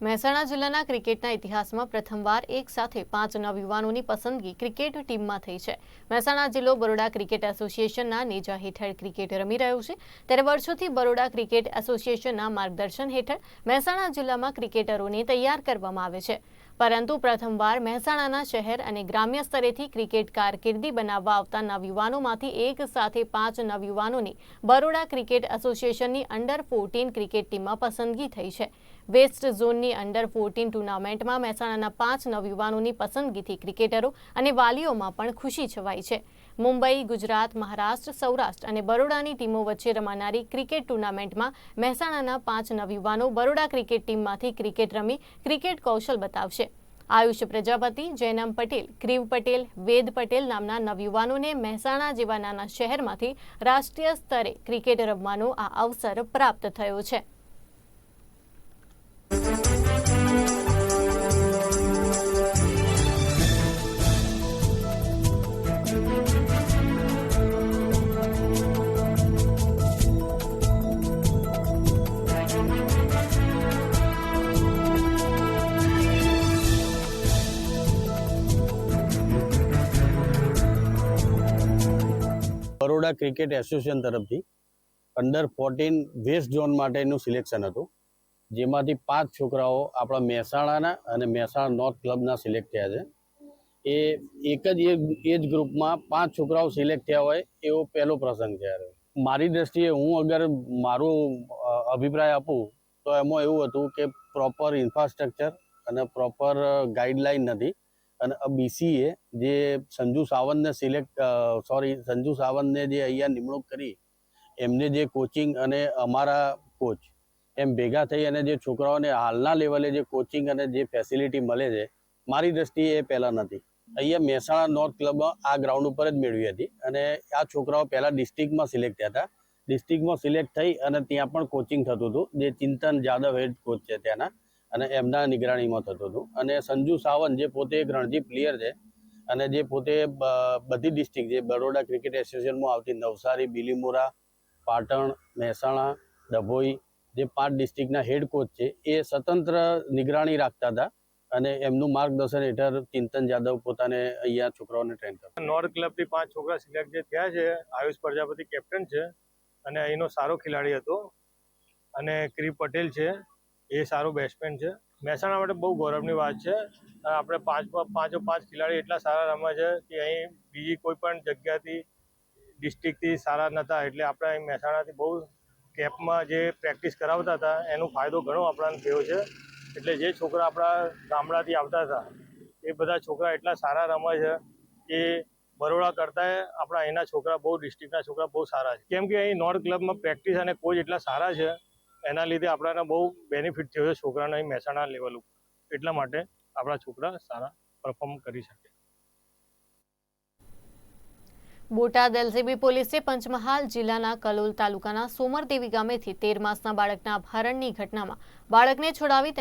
મહેસાણા જિલ્લાના ક્રિકેટના ઇતિહાસમાં પ્રથમવાર એક સાથે પાંચ નવયુવાનોની પસંદગી ક્રિકેટ ટીમમાં થઈ છે. મહેસાણા જિલ્લો બરોડા ક્રિકેટ એસોસિએશનના નેજા હેઠળ ક્રિકેટ રમી રહ્યું છે. ત્યારે વર્ષોથી બરોડા ક્રિકેટ એસોસિએશનના માર્ગદર્શન હેઠળ મહેસાણા જિલ્લામાં ક્રિકેટરોને તૈયાર કરવામાં આવે છે. પરંતુ પ્રથમવાર મહેસાણાના શહેર અને ગ્રામ્ય સ્તરેથી ક્રિકેટ કારકિર્દી બનાવવા આવતા નવયુવાનોમાંથી એક સાથે પાંચ નવયુવાનોની બરોડા ક્રિકેટ એસોસિએશનની અંડર ફોર્ટીન ક્રિકેટ ટીમમાં પસંદગી થઈ છે. વેસ્ટ ઝોનની અંડર ફોર્ટીન ટુર્નામેન્ટમાં મહેસાણાના પાંચ નવયુવાનોની પસંદગીથી ક્રિકેટરો અને વાલીઓમાં પણ ખુશી છવાઈ છે. મુંબઈ, ગુજરાત, મહારાષ્ટ્ર, સૌરાષ્ટ્ર અને બરોડાની ટીમો વચ્ચે રમાનારી ક્રિકેટ ટુર્નામેન્ટમાં મહેસાણાના પાંચ નવયુવાનો બરોડા ક્રિકેટ ટીમમાંથી ક્રિકેટ રમી ક્રિકેટ કૌશલ બતાવશે. આયુષ પ્રજાપતિ, જયનામ પટેલ ક્રિવ પટેલ, વેદ પટેલ નામના નવયુવાનોને મહેસાણા જેવા નાના શહેરમાંથી રાષ્ટ્રીય સ્તરે ક્રિકેટ રમવાનો આ અવસર પ્રાપ્ત થયો છે. બરોડા ક્રિકેટ એસોસિએશન તરફથી અંડર ફોર્ટીન વેસ્ટ ઝોન માટેનું સિલેક્શન હતું, જેમાંથી પાંચ છોકરાઓ આપણા મહેસાણાના અને મહેસાણા નોર્થ ક્લબના સિલેક્ટ થયા છે. એ એક જ એજ ગ્રુપમાં પાંચ છોકરાઓ સિલેક્ટ થયા હોય, એવો પહેલો પ્રસંગ છે મારી દ્રષ્ટિએ હું અગર મારું અભિપ્રાય આપું, તો એમાં એવું હતું કે પ્રોપર ઇન્ફ્રાસ્ટ્રક્ચર અને પ્રોપર ગાઈડલાઈન નથી. અને બીસીએ જે સંજુ સાવંતને સિલેક્ટ સોરી સંજુ સાવંતને જે અહીંયા નિમણૂક કરી, એમને જે કોચિંગ અને અમારા કોચ એમ ભેગા થઈ અને જે છોકરાઓને હાલના લેવલે જે કોચિંગ અને જે ફેસિલિટી મળે છે, મારી દ્રષ્ટિએ એ પહેલાં નથી. અહીંયા મહેસાણા નોર્થ ક્લબમાં આ ગ્રાઉન્ડ ઉપર જ મેળવી હતી અને આ છોકરાઓ પહેલાં ડિસ્ટ્રિક્ટમાં સિલેક્ટ થયા હતા. ડિસ્ટ્રિક્ટમાં સિલેક્ટ થઈ અને ત્યાં પણ કોચિંગ થતું હતું. જે ચિંતન જાદવ હેડ કોચ છે ત્યાંના અને એમના નિગરાણીમાં થતું હતું. અને સંજુ સાવંત જે પોતે એક રણજી પ્લેયર છે અને જે પોતે બધી ડિસ્ટ્રિક્ટ જે બરોડા ક્રિકેટ એસોસિએશનમાં આવતી નવસારી, બિલીમોરા, પાટણ, મહેસાણા, ડભોઈ જે પાંચ ડિસ્ટ્રિક્ટના હેડ કોચ છે, એ સ્વતંત્ર નિગરાણી રાખતા હતા અને એમનું માર્ગદર્શન હેઠળ ચિંતન જાદવ પોતાને અહીંયા છોકરાઓને ટ્રેન કરતા. નોર્થ ક્લબથી પાંચ છોકરા સિલેક્ટ જે થયા છે, આયુષ પ્રજાપતિ કેપ્ટન છે અને અહીંનો સારો ખેલાડી હતો અને ક્રી પટેલ છે. એ સારું બેટ્સમેન છે. મહેસાણા માટે બહુ ગૌરવની વાત છે. આપણે પાંચ પાંચો પાંચ ખેલાડી એટલા સારા રમે છે કે અહીં બીજી કોઈ પણ જગ્યાથી ડિસ્ટ્રિક્ટથી સારા નહોતા એટલે આપણે અહીં મહેસાણાથી બહુ કેમ્પમાં જે પ્રેક્ટિસ કરાવતા હતા, એનો ફાયદો ઘણો આપણને થયો છે. એટલે જે છોકરા આપણા ગામડાથી આવતા હતા, એ બધા છોકરા એટલા સારા રમે છે કે બરોડા કરતાં આપણા અહીંના છોકરા બહુ ડિસ્ટ્રિક્ટના છોકરા બહુ સારા છે. કેમ કે અહીં નોર્થ ક્લબમાં પ્રેક્ટિસ અને કોચ એટલા સારા છે એના લીધે આપણાને બહુ બેનિફિટ થયો છે છોકરાને મહેસાણા લેવલ ઉપર. એટલા માટે આપણા છોકરા સારા પરફોર્મ કરી શકે. બોટાદ એલસીબી પોલીસે પંચમહાલ જિલ્લાના કલોલ તાલુકાના સોમરદેવી ગામેથી તેર માસના બાળકના અપહરણની ઘટનામાં બાળકને છોડાવી